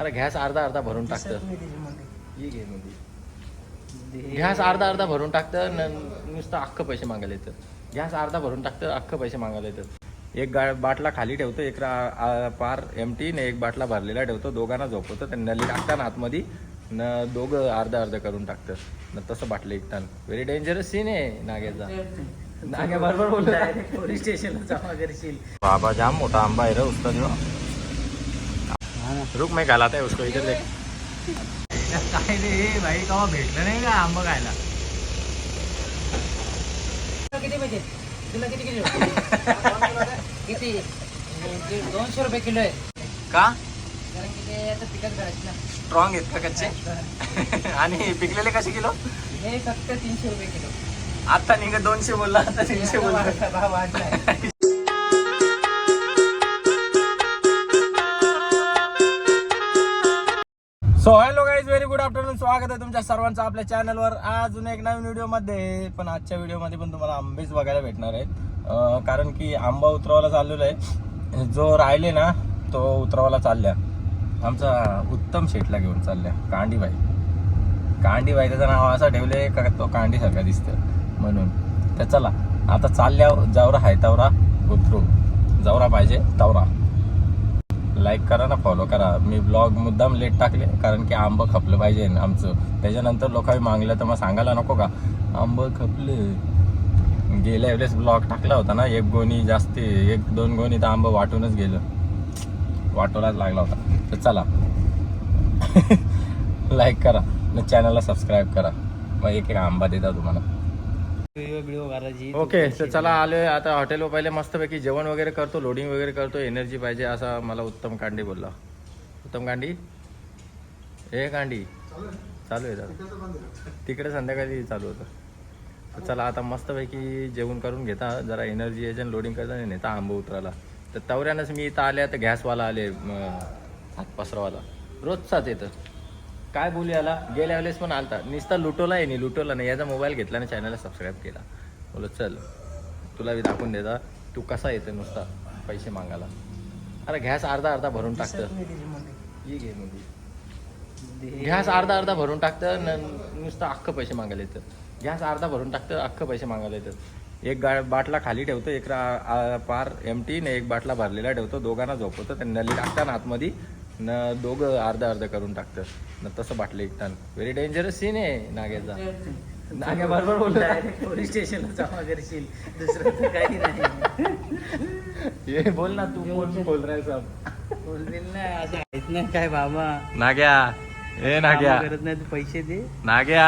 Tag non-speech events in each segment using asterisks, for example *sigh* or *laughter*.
अरे गॅस अर्धा अर्धा भरून टाकतं. ही घे. गॅस अर्धा अर्धा भरून टाकतं न नुसतं अख्खं पैसे मागायला येतं. गॅस अर्धा भरून टाकतं अख्खं पैसे मागायला येतं. एक गा बाटला खाली ठेवतो एक पार एम टी ने एक बाटला भरलेला ठेवतो दोघांना झोपवतो त्या नली टाकताना आतमध्ये न दोघं अर्धा अर्ध करून टाकतं. न तसं बाटलं एकतान व्हेरी डेंजरस सीन आहे नाग्याचा. नाग्या बरोबर बोलतो पोलीस स्टेशनला बाबा जाम मोटा आंबा है रे ना. रुक मैं गलाता है उसको इधर देख। काय रे हे भाई कवा भेटलं नाही का? आंबा खायला किती पाहिजे तुला किती किलो किती दोनशे रुपये किलो आहे का कारण की ते आता पिकत करायचं ना स्ट्रॉंग आहेत का कच्चे? आणि पिकलेले कसे किलो? हे फक्त तीनशे रुपये किलो. आता निघ दोनशे बोलला आता तीनशे बोलला. वाढलाय. So hello guys very good afternoon स्वागत आहे तुमच्या सर्वांचं आपल्या चॅनलवर अजून एक नवीन व्हिडिओमध्ये पण आजच्या व्हिडिओमध्ये पण तुम्हाला आंबेच बघायला भेटणार आहेत. कारण की आंबा उतरवायला चाललेला आहे. जो राहिले ना तो उतरवायला चालल्या. आमचा उत्तम शेटला घेऊन चालल्या कांडीबाई. कांडीबाई त्याचं नाव असं ठेवले का तो कांडीसारखा दिसतं म्हणून. तर चला आता चालल्या जावरा हाय तवरा उतरू जावरा पाहिजे तवरा. लाईक करा ना फॉलो करा. मी ब्लॉग मुद्दाम लेट टाकले कारण की आंब खपलं पाहिजे आमचं. त्याच्यानंतर लोकांनी मागलं तर मग सांगायला नको का? आंब खपले. गेल्या वेळेस ब्लॉग टाकला होता ना एक गोणी जास्ती एक दोन गोणी तर आंब वाटूनच गेलं. वाटोलाच लागला होता. तर चला. *laughs* लाईक करा. न चॅनलला सबस्क्राईब करा. मग एक एक आंबा देता तुम्हाला. ओके तर चला आलोय. आता हॉटेलवर पहिले मस्तपैकी जेवण वगैरे करतो लोडिंग वगैरे करतो एनर्जी पाहिजे असा मला उत्तम कांडी बोलला. उत्तम कांडी? ए कांडी. चालू आहे चालू तिकडे संध्याकाळी चालू होतं. तर चला आता मस्तपैकी जेवण करून घेता. जरा एनर्जी एजंट लोडिंग करता नेता आंबा उतरायला तर तवऱ्यानंच मी इथं आले तर गॅसवाला आले हात पसरवाला रोजचाच येतं काय बोलू याला? गेल्या वेळेस पण आलता. नुसता लुटोला आहे नाही लुटोला नाही. याचा मोबाईल घेतला आणि चॅनलला सबस्क्राईब केला. बोलो चल तुला मी दाखवून देता. तू कसा येतो नुसता पैसे मागायला? अरे गॅस अर्धा अर्धा भरून टाकतं. नाही त्याच्यामध्ये. घे मध्ये दे. गॅस अर्धा अर्धा भरून टाकतं नुसतं अख्खं पैसे मागायला येतं. गॅस अर्धा भरून टाकतं अख्खं पैसे मागायला येतं. एक गा बाटला खाली ठेवतो एक पार एम टी ने एक बाटला भरलेला ठेवतो. दोघांना झोपवतो. त्या नली टाकताना आतमध्ये न दोघं अर्धा अर्ध करून टाकतं. न तसं बाटलं एकतान व्हेरी डेंजरस सीन आहे नाग्याचा. नाग्या बरोबर बोलतो डायरेक्ट पोलीस स्टेशनला जमा करशील. दुसरं तर काही नाही. *laughs* ये बोल ना तू कोण बोल रहा है सब? बोलतील ना असं आहेत नाही काय बाबा? नाग्या. ए नाग्या. करत नाही तू पैसे दे. नाग्या.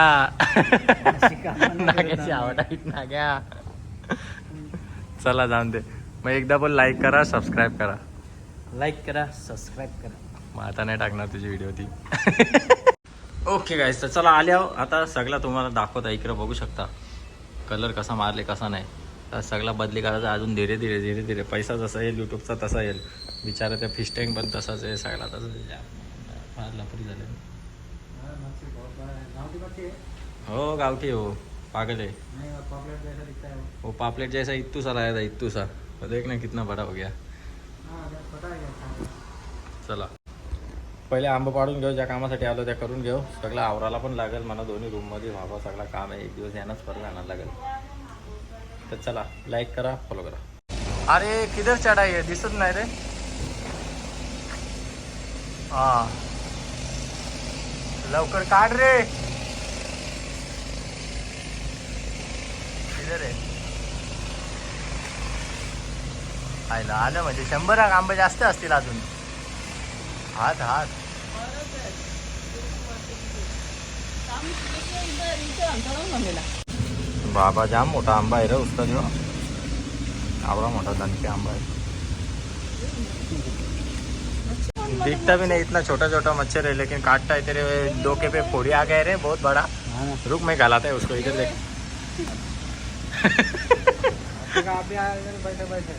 नाग्याची. आवड आहे नाग्या. चला जाऊन दे. मग एकदा पण लाईक करा सबस्क्राईब करा. लाईक करा सबस्क्राईब करा. मग आता नाही टाकणार तुझी व्हिडिओ ती. *laughs* ओके गाईस तर चला आल्या आता सगळा तुम्हाला दाखवता इकडं बघू शकता. कलर कसा मारले कसा नाही. तर सगळा बदली करायचा अजून धीरे धीरे धीरे धीरे. पैसा जसा येईल यूट्यूबचा तसा येईल. बिचारा त्या फिश टँक पण तसाच आहे. सगळा तसाच लपरी झाले. हो गावठी हो. पागल आहे. वो पापलेट जैसा इत्तू सा लाया था इत्तू सा. तो देखना कितना बड़ा हो गया. चला. पहिले आंब पाडून घेऊ ज्या कामासाठी आलो त्या करून घेऊ. सगळं आवराला पण लागेल मला दोन्ही रूममध्ये व्हावं सगळं काम आहे. एक दिवस यांनाच परत आणायला लागेल. तर चला लाईक करा फॉलो करा. अरे किधर चढाई आहे? दिसत नाही रे. हा. लवकर काढ रे. किधर आहे? आयला आलं म्हणजे शंभर आंबे जास्त असतील अजून. हात हात. बाबा जाम मोठा आंबा आहे रे उसका जो. आवडा मोठा दणके आंबा है दिखता भी नहीं इतना छोटा छोटा मच्छर है लेकिन काटता है तेरे डोके पे फोड़ी आ गए रे बहुत बड़ा। रुक मैं गलाता है उसको इधर देख। *laughs* बैठे बैठे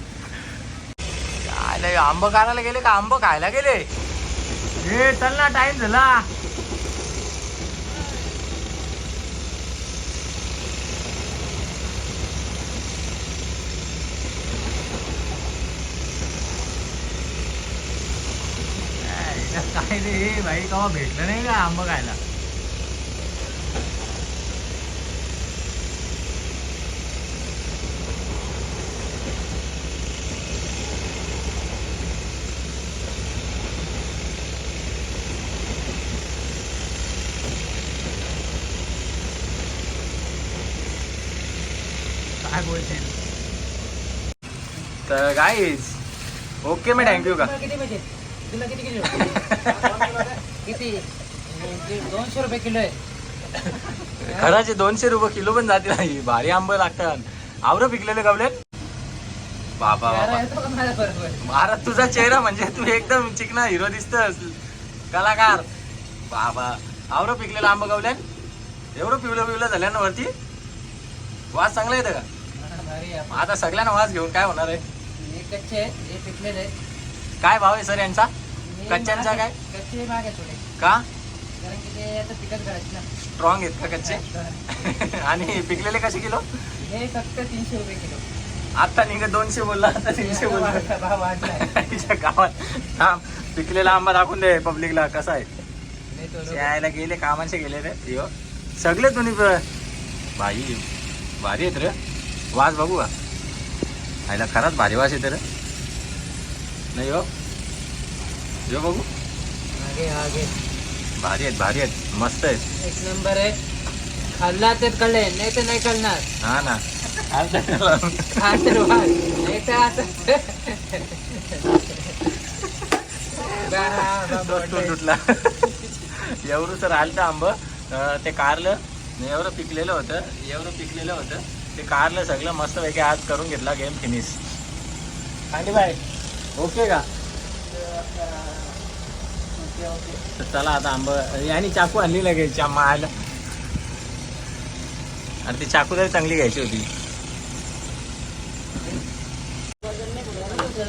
काय आंब काढायला गेले का आंब खायला गेले ए चल ना टाइम झाला. काय रे भाई कवा भेटलं नाही का आंबा खायला काय बोलशील तर गाईज ओके मी थँक्यू का। किती पाहिजे तुला किती किलो? किती? दीड- दोनशे रुपये किलो आहे. खराचे दोनशे रुपये किलो पण जाते नाही भारी आंबे लागतात. आवरं पिकलेले गवलेत बाबा बाबा. तुझा चेहरा म्हणजे तू एकदम चिकना हिरो दिसतस. कलाकार. बाबा आवरं पिकलेलं आंबा गवल्यात? एवढं पिवलं पिवलं झालं ना वरती वास चांगला येतं का? आता सगळ्यांना वास घेऊन काय होणार आहे? कच्चे आहेत हे पिकलेले आहेत. काय भाव आहे सर यांचा? हे कच्च्यांचा काय? कच्चे आहे थोडे. का? कारण की ते आता पिकत करायचे ना. स्ट्रॉंग आहेत का कच्चे? *laughs* आणि पिकलेले कसे किलो? हे फक्त तीनशे रुपये किलो. आता निघत दोनशे बोलला आता तीनशे बोलला. वाढला, भाव. तिच्या *laughs* गावात. थांब पिकलेला आंबा दाखवून दे पब्लिकला कसा आहे. लय तो लोक- यायला गेले कामाचे गेले रे. यो. सगळे तुम्ही ब- बाई भारी आहेत रे. वास बघू का? आईला खराच भारी वास येते रे. नाही हो. यो बघू. आगे आगे भारी आहेत भारी आहेत. मस्त आहेत. एक नंबर आहे. खाल्ला तर कळले नाही तर नाही कळणार. हा ना. खा तर नाही तर असं तुटला. एवढं सर आलं आंब. ते कारलं. एवढं पिकलेलं होतं. एवढं पिकलेलं होतं. ते कारलं सगळं मस्तपैकी आज करून घेतला गेम फिनिश आणि बाय ओके का? तर चला आता आंब आणि चाकू आणली लगेच चा मायला. आणि ती चाकू तरी चांगली घ्यायची होती.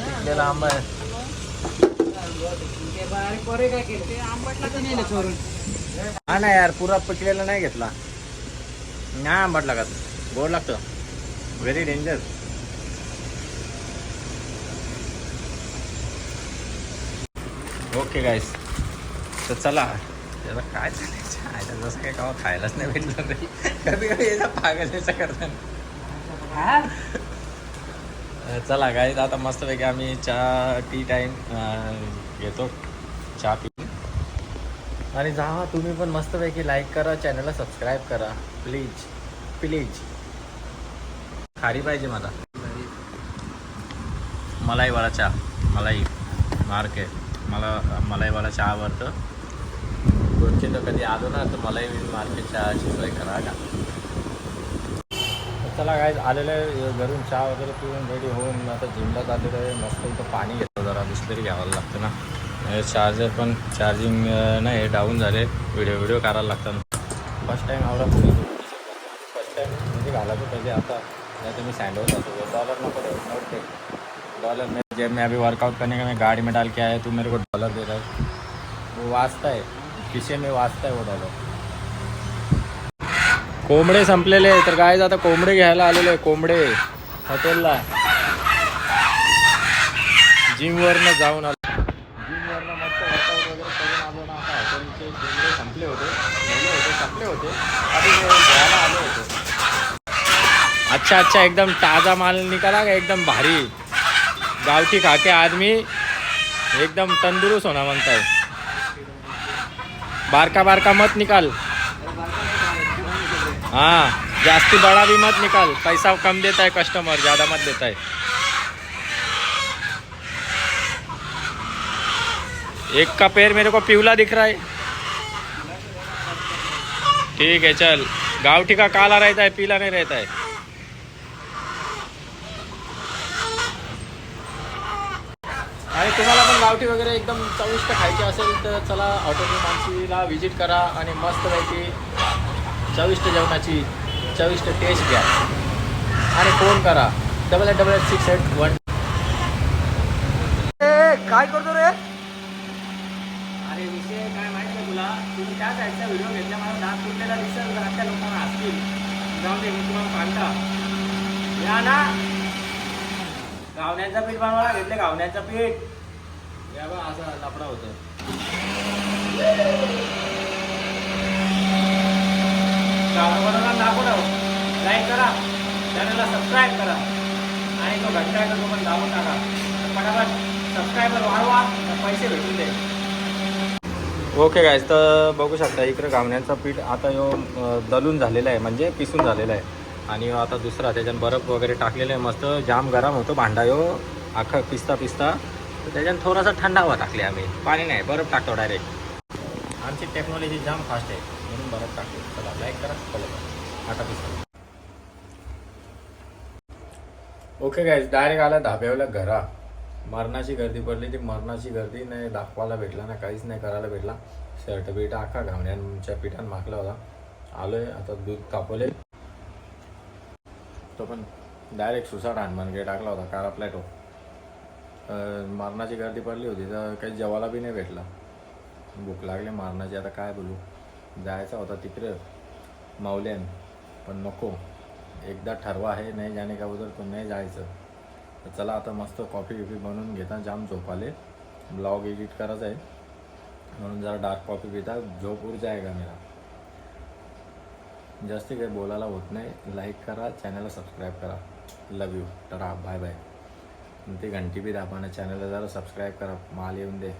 पिकलेला आंबा हा ना यार पुरा पिकलेला नाही घेतला. नाही आंबट लागत. गोड लागतं. व्हेरी डेंजर ओके गाईस तर चला. त्याला काय चालायचं? आयला जसं काय कावा खायलाच नाही भेटलं रे कधी कधी याचा पागल याचा करताना चला गाईज आता मस्तपैकी आम्ही चहा टी टाईम घेतो. चहा पी आणि जावा तुम्ही पण मस्तपैकी लाईक करा चॅनलला सबस्क्राईब करा. प्लीज प्लीज खारी पाहिजे मला. मलाईवाला चहा. मलाई. मार्क आहे. मला मलाईवाला चहा आवडतं. गोष्टी तर कधी आलो ना तर मलाई मार्केट चहाची सोय करा का चला काय आलेलं आहे घरून. चहा वगैरे पिऊन रेडी होऊन आता जिमला चाललेलं आहे. मस्त इथं पाणी घेतो जरा. बिस्लरी घ्यावं लागतं ना. चार्जर पण चार्जिंग नाही डाऊन झाले. व्हिडिओ व्हिडिओ करायला लागतात. फर्स्ट टाईम आवडा फर्स्ट टाईम म्हणजे घालायचं पाहिजे आता. नहीं तो मैं सैंडल डॉलर हो ना पड़े नोट पे डॉलर में जब मैं अभी वर्कआउट करने का मैं गाड़ी में डाल के आया तू मेरे को डॉलर दे रहा है। वो वाचता है खिशे में वाचता है वो डॉलर कोंबडे संपलेले तर काय आता कोंबडे घ्यायला आलेले कोंबडे हॉटेलला जिमवरनं जाऊन आलो जिमवरनं मस्त वर्कआउट वगैरे करून आलो ना आता हॉटेलचे कोंबडे संपले होते गेले होते संपले होते अभी मैं घ्यायला आलो होतो अच्छा अच्छा एकदम ताज़ा माल निकाला का एकदम भारी. गावठी खा के आदमी एकदम तंदुरुस्त होना मांगता है बारका बारका मत निकाल. हाँ जास्ती बड़ा भी मत निकाल. पैसा कम देता है कस्टमर ज़्यादा मत देता है एक का पैर मेरे को पिवला दिख रहा है. ठीक है चल. गावठी का काला रहता है पीला नहीं रहता है. आणि तुम्हाला पण गावठी वगैरे एकदम चविष्ट खायची असेल तर चला हॉटेल मानसीला व्हिजिट करा आणि मस्तपैकी चविष्ट जेवणाची चविष्ट टेस्ट घ्या. आणि फोन करा. Double eight double eight six eight one काय करतो रे? अरे विषय काय माहिती आहे तुला? तुम्ही त्या साईडचा व्हिडिओ घेतला मला दात तुटलेला दिसेल तर त्या लोकांना असतील जाऊ दे मी तुम्हाला सांगता. या ना. गावण्याचं पीठ बनवायला घेतले गावण्याचं पीठ. या बा असा होतो दाखवू लाईक करा. चॅनलला सबस्क्राईब करा. आणि तो घंटा तो पण दाबून टाका. सबस्क्रायबर वाढवा पैसे भेटून दे. ओके गायज तर बघू शकता इकडे घावण्याचं पीठ आता यो दलून झालेलं आहे म्हणजे पिसून झालेलं आहे. आणि आता दुसरा त्याच्यानं बर्फ वगैरे टाकलेलं आहे मस्त जाम गरम होतो भांडा यो. अख्खा पिस्ता पिस्ता. तर त्याच्यानं थोडासा थंडावा टाकले आम्ही. पाणी नाही बर्फ टाकतो डायरेक्ट आमची टेक्नॉलॉजी जाम फास्ट आहे. म्हणून बर्फ टाकतो. चला लाईक करा फॉलो करा. आता पिस्ता. ओके गाईज डायरेक्ट आला धाब्यावला घरा. मरणाची गर्दी पडली ती मरणाची गर्दी. नाही दाखवायला भेटला ना काहीच नाही करायला भेटला. शर्ट बीट अख्खा घावण्यांच्या पिठान मागला होता. आलोय आता दूध तापवले तो पण डायरेक्ट सुसाट हनुमानगे टाकला होता कारा प्लॅटो मारणाची गर्दी पडली होती तर काही जेवायला बी नाही भेटला. भूक लागली मारणाची. आता काय बोलू? जायचा होता तिकडे मावल्यान पण नको. एकदा ठरवा आहे नाही जाणे का उधर तू नाही जायचं. तर चला आता मस्त कॉफी बिफी बनवून घेता जाम झोपाले. ब्लॉग एडिट करायचा आहे म्हणून जरा डार्क कॉफी पिता झोप उर का मेरा? जास्ती काही बोलायला होत नाही. लाईक करा चॅनलला सबस्क्राईब करा. लव यू टरा बाय बाय ते घंटी बी दाबा ना चॅनलला जरा सबस्क्राईब करा. माल येऊन दे.